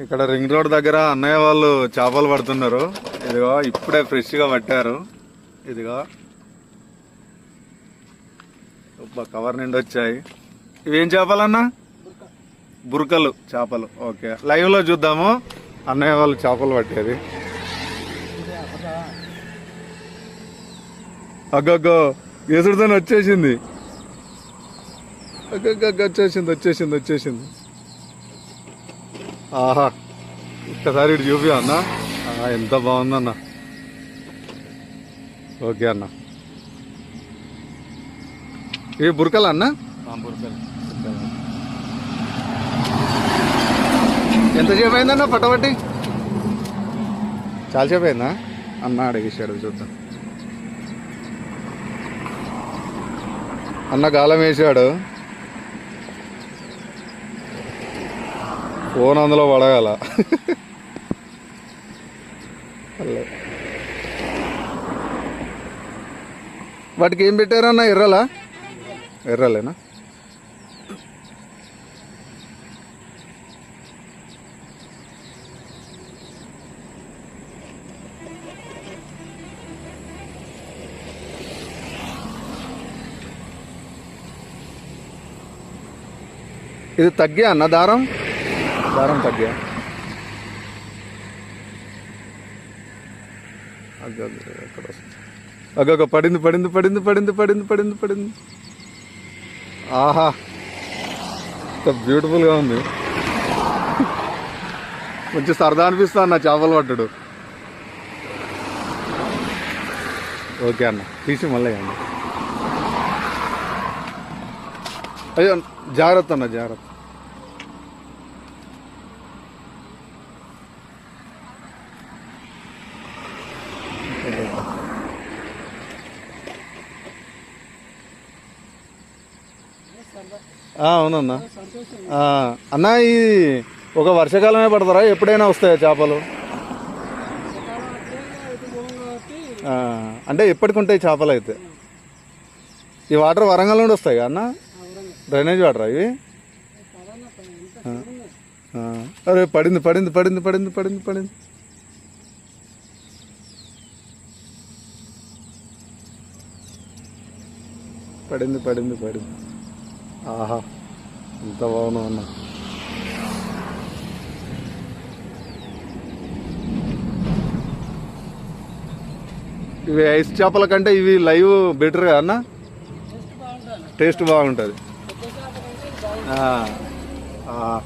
ఇక్కడ ring road దగ్గర అన్నయ్య వాళ్ళు చేపలు పడుతున్నారు. ఇదిగో ఇప్పుడే ఫ్రెష్గా పట్టారు. ఇదిగో. కవర్ నిండి వచ్చాయి. ఇవేం చేపలన్నా? బురకలు చేపలు. ఓకే. లైవ్లో చూద్దాము. అన్నయ్య వాళ్ళు చేపలు పట్టేది. అగ్గగ్గో ఎసుడుతో వచ్చేసింది. అగ్గగ్గ వచ్చేసింది వచ్చేసింది వచ్చేసింది. ఆహా ఒక్కసారి ఇటు చూపి అన్న? ఎంత బాగుందన్న ఓకే అన్న. ఏ బురకలు అన్న? ఎంతసేపు అయిందన్న పట్టబట్టి? చాలాసేపు అయిందా? అన్న అడిగేసాడు చూద్దాం. అన్న గాలం వేసాడు. ఫోన్ అందులో పడగల వాటికి ఏం పెట్టారన్నా ఎర్రలా? ఎర్రలేనా? ఇది తగ్గా అన్న దారం? దారం తగ్గా. ఎక్కడ అగ్గ పడింది పడింది పడింది పడింది పడింది పడింది పడింది. ఆహా. ఎంత బ్యూటిఫుల్గా ఉంది. కొంచెం సరదా అనిపిస్తా అన్న చేపలు పట్టడు. ఓకే అన్న తీసి మళ్ళీ అన్న అయ్యో జాగ్రత్త అన్న జాగ్రత్త. అవునన్నా. అన్నా అన్న ఈ ఒక వర్షాకాలమే పడతారా? ఎప్పుడైనా వస్తాయా చేపలు? అంటే ఎప్పటికి ఉంటాయి చేపలు అయితే? ఈ వాటర్ వరంగల్ నుండి వస్తాయి అన్న? డ్రైనేజ్ వాటర్ ఇవి? అరే పడింది పడింది పడింది పడింది పడింది పడింది. పడింది పడింది పడింది. ఆహా ఎంత బాగున్నావు అన్న. ఇవి ఐస్ చేపల కంటే ఇవి లైవ్ బెటర్ కదా అన్న. టేస్ట్ బాగుంటుంది. ఆ, ఆ.